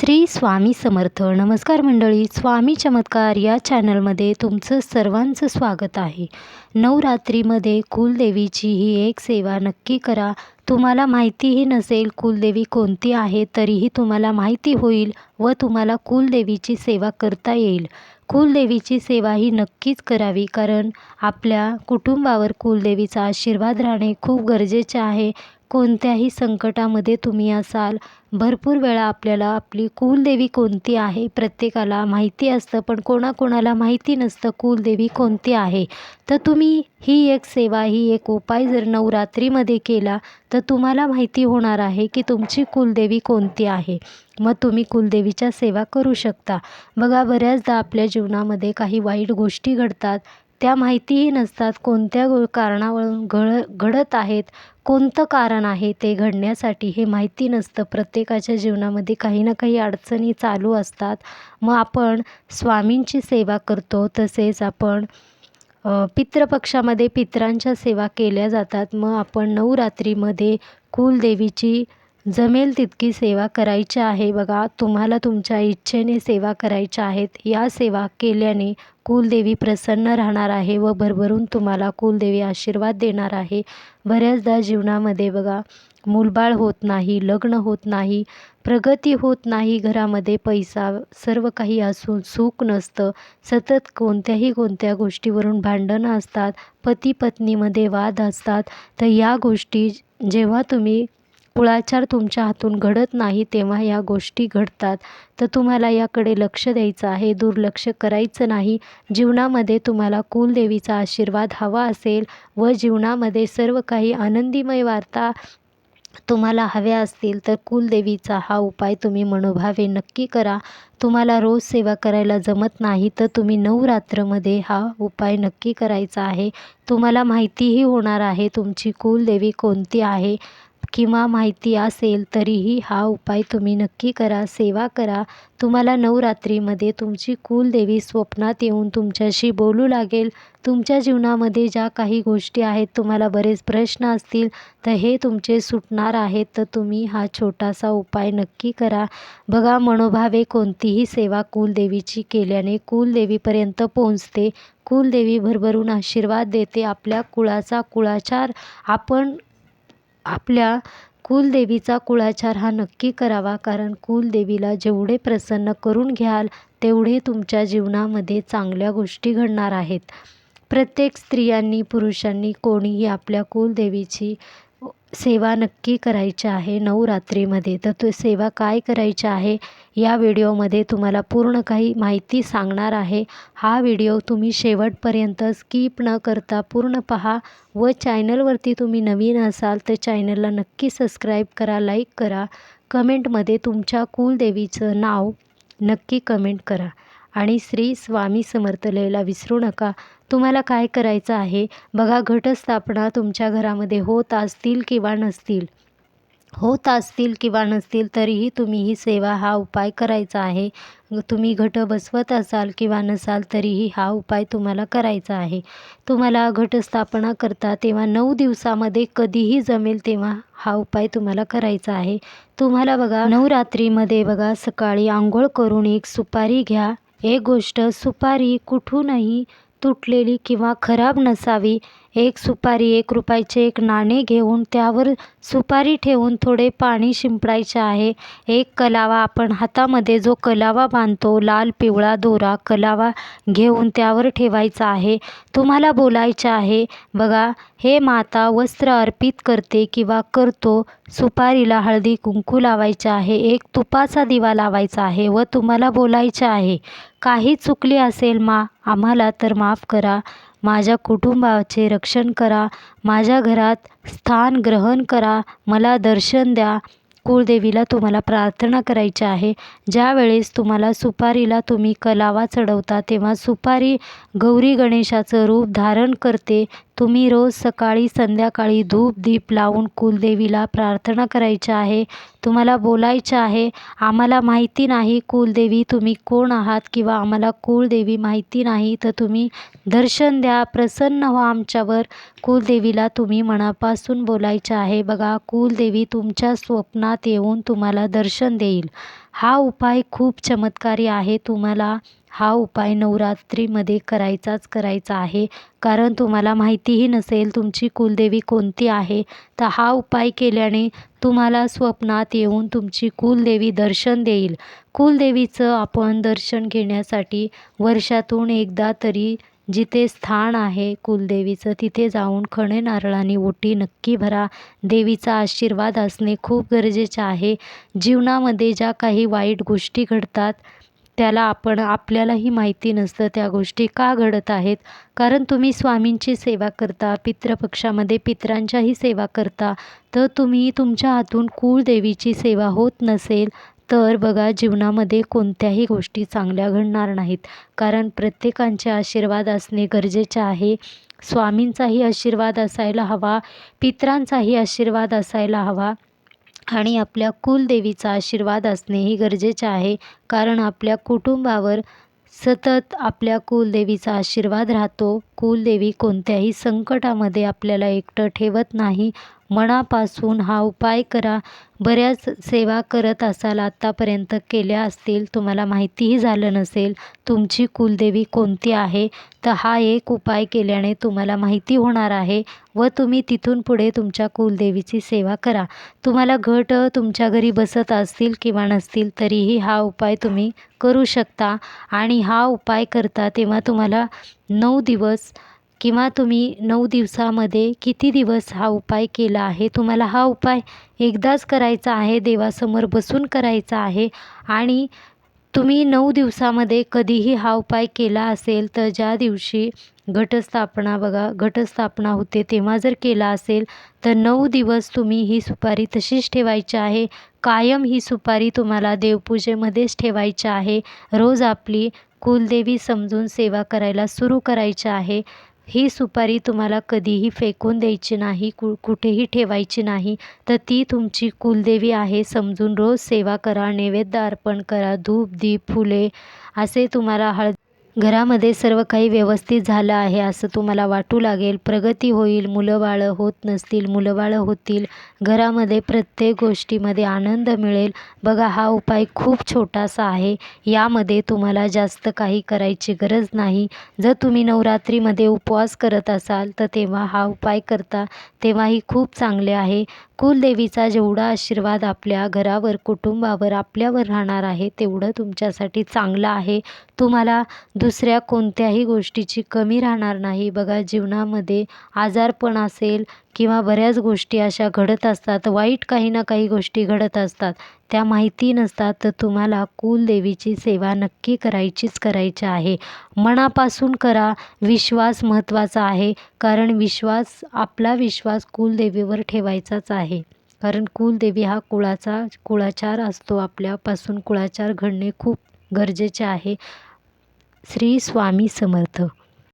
श्री स्वामी समर्थ. नमस्कार मंडळी स्वामी चमत्कार या चॅनलमध्ये तुमचं सर्वांचं स्वागत आहे. नवरात्रीमध्ये कुलदेवीची ही एक सेवा नक्की करा. तुम्हाला माहितीही नसेल कुलदेवी कोणती आहे तरीही तुम्हाला माहिती होईल व तुम्हाला कुलदेवीची सेवा करता येईल. कुलदेवीची सेवा ही नक्कीच करावी कारण आपल्या कुटुंबावर कुलदेवीचा आशीर्वाद राहणे खूप गरजेचे आहे. कोणत्याही संकटामध्ये तुम्ही असाल भरपूर वेळा आपल्याला आपली कुलदेवी कोणती आहे प्रत्येकाला माहिती असतं पण कोणाकोणाला माहिती नसतं कुलदेवी कोणती आहे. तर तुम्ही ही एक सेवा ही एक उपाय जर नवरात्रीमध्ये केला तर तुम्हाला माहिती होणार आहे की तुमची कुलदेवी कोणती आहे. मग तुम्ही कुलदेवीच्या सेवा करू शकता. बघा बऱ्याचदा आपल्या जीवनामध्ये काही वाईट गोष्टी घडतात त्या माहितीही नसतात कोणत्या गो कारणावरून घड घडत आहेत कोणतं कारण आहे ते घडण्यासाठी हे माहिती नसतं. प्रत्येकाच्या जीवनामध्ये काही ना काही अडचणी चालू असतात. मग आपण स्वामींची सेवा करतो तसेच आपण पितृपक्षामध्ये पितरांच्या सेवा केल्या जातात. मग आपण नवरात्रीमध्ये कुलदेवीची जमेल तितकी सेवा करायची आहे. बघा तुम्हाला तुमच्या इच्छेने सेवा करायच्या आहेत. या सेवा केल्याने कुलदेवी प्रसन्न राहणार आहे व भरभरून तुम्हाला कुलदेवी आशीर्वाद देणार आहे. बऱ्याचदा जीवनामध्ये बघा मूलबाळ होत नाही लग्न होत नाही प्रगती होत नाही घरामध्ये पैसा सर्व काही असून सुख नसतं. सतत कोणत्याही कोणत्या गोष्टीवरून भांडणं असतात पती पत्नीमध्ये वाद असतात. तर या गोष्टी जेव्हा तुम्ही कुळाचार तुमच्या हातून घडत नाही तेव्हा या गोष्टी घडतात. तर तुम्हाला याकडे लक्ष द्यायचं आहे. दुर्लक्ष करायचं नाही. जीवनामध्ये तुम्हाला कुलदेवीचा आशीर्वाद हवा असेल व जीवनामध्ये सर्व काही आनंदीमय वार्ता तुम्हाला हव्या असतील तर कुलदेवीचा हा उपाय तुम्ही मनोभावे नक्की करा. तुम्हाला रोज सेवा करायला जमत नाही तर तुम्ही नवरात्रमध्ये हा उपाय नक्की करायचा आहे. तुम्हाला माहितीही होणार आहे तुमची कुलदेवी कोणती आहे. किंवा माहिती असेल तरीही हा उपाय तुम्ही नक्की करा सेवा करा. तुम्हाला नवरात्रीमध्ये तुमची कुलदेवी स्वप्नात येऊन तुमच्याशी बोलू लागेल. तुमच्या जीवनामध्ये ज्या काही गोष्टी आहेत तुम्हाला बरेच प्रश्न असतील तर हे तुमचे सुटणार आहेत तर तुम्ही हा छोटासा उपाय नक्की करा. बघा मनोभावे कोणतीही सेवा कुलदेवीची केल्याने कुलदेवीपर्यंत पोहोचते. कुलदेवी भरभरून आशीर्वाद देते. आपल्या कुळाचा कुळाचार आपण आपल्या कुलदेवीचा कुळाचार हा नक्की करावा कारण कुलदेवीला जेवढे प्रसन्न करून घ्याल तेवढे तुमच्या जीवनामध्ये चांगल्या गोष्टी घडणार आहेत. प्रत्येक स्त्रियांनी पुरुषांनी कोणीही आपल्या कुलदेवीची सेवा नक्की करायची आहे नवरात्रीमध्ये. तर तो सेवा काय करायची आहे? या व्हिडिओमध्ये तुम्हाला पूर्ण काही माहिती सांगणार आहे. हा व्हिडिओ तुम्ही शेवटपर्यंत स्किप न करता पूर्ण पहा व चॅनलवरती तुम्ही नवीन असाल तर चॅनलला नक्की सबस्क्राईब करा लाईक करा. कमेंटमध्ये तुमच्या कुलदेवीचं नाव नक्की कमेंट करा. आणि श्री स्वामी समर्थ लिहायला विसरू नका. तुम्हाला काय करायचं आहे? बघा घटस्थापना तुमच्या घरामध्ये होत असतील किंवा नसतील. होत असतील किंवा नसतील तरीही तुम्ही ही सेवा हा उपाय करायचा आहे. तुम्ही घट बसवत असाल किंवा नसाल तरीही हा उपाय तुम्हाला करायचा आहे. तुम्हाला घटस्थापना करता तेव्हा नऊ दिवसामध्ये कधीही जमेल तेव्हा हा उपाय तुम्हाला करायचा आहे. तुम्हाला बघा नवरात्रीमध्ये बघा सकाळी आंघोळ करून एक सुपारी घ्या. एक गोष्ट सुपारी कुठूनही तुटलेली किंवा खराब नसावी एक सुपारी एक रुपयाचे एक नाणे घेऊन त्यावर सुपारी ठेवून थोडे पाणी शिंपडायचे आहे. एक कलावा आपण हातामध्ये जो कलावा बांधतो लाल पिवळा दोरा कलावा घेऊन त्यावर ठेवायचा आहे. तुम्हाला बोलायचे आहे बघा हे माता वस्त्र अर्पित करते किंवा करतो. सुपारीला हळदी कुंकू लावायचे आहे एक तुपाचा दिवा लावायचा आहे व तुम्हाला बोलायचे आहे काही चुकली असेल मा आम्हाला तर माफ करा. माझ्या कुटुंबाचे रक्षण करा. माझ्या घरात स्थान ग्रहण करा. मला दर्शन द्या. कुळदेवीला तुम्हाला प्रार्थना करायची आहे. ज्यावेळेस तुम्हाला सुपारीला तुम्ही कलावा चढवता तेव्हा सुपारी गौरी गणेशाचं रूप धारण करते. तुम्ही रोज सकाळी संध्याकाळी धूप दीप लावून कुलदेवीला प्रार्थना करायची आहे. तुम्हाला बोलायचं आहे. आम्हाला माहिती नाही कुलदेवी तुम्ही कोण आहात किंवा आम्हाला कुलदेवी माहिती नाही तर तुम्ही दर्शन द्या. प्रसन्न व्हा आमच्यावर. कुलदेवीला तुम्ही मनापासून बोलायचं आहे. बघा कुलदेवी तुमच्या स्वप्नात येऊन तुम्हाला दर्शन देईल. हा उपाय खूप चमत्कारी आहे. तुम्हाला हा उपाय नवरात्रीमध्ये करायचाच करायचा आहे. कारण तुम्हाला माहितीही नसेल तुमची कुलदेवी कोणती आहे. तर हा उपाय केल्याने तुम्हाला स्वप्नात येऊन तुमची कुलदेवी दर्शन देईल. कुलदेवीचं आपण दर्शन घेण्यासाठी वर्षातून एकदा तरी जिथे स्थान आहे कुलदेवीचं तिथे जाऊन खणे नारळाने ओटी नक्की भरा. देवीचा आशीर्वाद असणे खूप गरजेचं आहे. जीवनामध्ये ज्या काही वाईट गोष्टी घडतात त्याला आपण आपल्यालाही माहिती नसतं त्या गोष्टी का घडत आहेत. कारण तुम्ही स्वामींची सेवा करता पितृपक्षामध्ये पितरांच्याही सेवा करता तर तुम्ही तुमच्या हातून कुळदेवीची सेवा होत नसेल तर बघा जीवनामध्ये कोणत्याही गोष्टी चांगल्या घडणार नाहीत. कारण प्रत्येकांचे आशीर्वाद असणे गरजेचे आहे. स्वामींचाही आशीर्वाद असायला हवा पितरांचाही आशीर्वाद असायला हवा. आणि आपल्या कुलदेवीचा आशीर्वाद असणेही गरजेचे आहे. कारण आपल्या कुटुंबावर सतत आपल्या कुलदेवीचा आशीर्वाद राहतो. कुलदेवी कोणत्याही संकटामध्ये आपल्याला एकटं ठेवत नाही. मनापासून हा उपाय करा. बऱ्याच सेवा करत असाल आत्तापर्यंत केल्या असतील तुम्हाला माहितीही झालं नसेल तुमची कुलदेवी कोणती आहे तर हा एक उपाय केल्याने तुम्हाला माहिती होणार आहे व तुम्ही तिथून पुढे तुमच्या कुलदेवीची सेवा करा. तुम्हाला घट तुमच्या घरी बसत असतील किंवा नसतील तरीही हा उपाय तुम्ही करू शकता. आणि हा उपाय करता तेव्हा तुम्हाला नऊ दिवस किंवा तुम्ही नऊ दिवसामध्ये किती दिवस हा उपाय केला आहे? तुम्हाला हा उपाय एकदाच करायचा आहे देवासमोर बसून करायचा आहे आणि तुम्ही नऊ दिवसामध्ये कधीही हा उपाय केला असेल तर ज्या दिवशी घटस्थापना बघा घटस्थापना होते तेव्हा जर केला असेल तर नऊ दिवस तुम्ही ही सुपारी तशीच ठेवायची आहे. कायम ही सुपारी तुम्हाला देवपूजेमध्येच ठेवायची आहे. रोज आपली कुलदेवी समजून सेवा करायला सुरू करायची आहे. ही सुपारी तुम्हाला कधीही फेकून द्यायची नाही कु कुठेही ठेवायची नाही. तर ती तुमची कुलदेवी आहे. समजून रोज सेवा करा नैवेद्य अर्पण करा धूप दीप फुले असे तुम्हाला हळ घरामध्ये सर्व काही व्यवस्थित झालं आहे असं तुम्हाला वाटू लागेल. प्रगती होईल मुलं बाळं होत नसतील मुलं बाळं होतील घरामध्ये प्रत्येक गोष्टीमध्ये आनंद मिळेल. बघा हा उपाय खूप छोटासा आहे. यामध्ये तुम्हाला जास्त काही करायची गरज नाही. जर तुम्ही नवरात्रीमध्ये उपवास करत असाल तर तेव्हा हा उपाय करता. तेव्हाही खूप चांगले आहे. कुलदेवीचा जेवढा आशीर्वाद आपल्या घरावर कुटुंबावर आपल्यावर राहणार आहे तेवढं तुमच्यासाठी चांगलं आहे. तुम्हाला दुसऱ्या कोणत्याही गोष्टीची कमी राहणार नाही. बघा जीवनामध्ये आजारपण असेल किंवा बऱ्याच गोष्टी अशा घडत असतात वाईट काही ना काही गोष्टी घडत असतात. त्या माहिती नसतात तर तुम्हाला कुलदेवीची सेवा नक्की करायचीच करायची आहे. मनापासून करा विश्वास महत्त्वाचा आहे कारण विश्वास आपला विश्वास कुलदेवीवर ठेवायचाच आहे. कारण कुलदेवी हा कुळाचा कुळाचार असतो आपल्यापासून कुळाचार घडणे खूप गरजेचे आहे. श्री स्वामी समर्थ.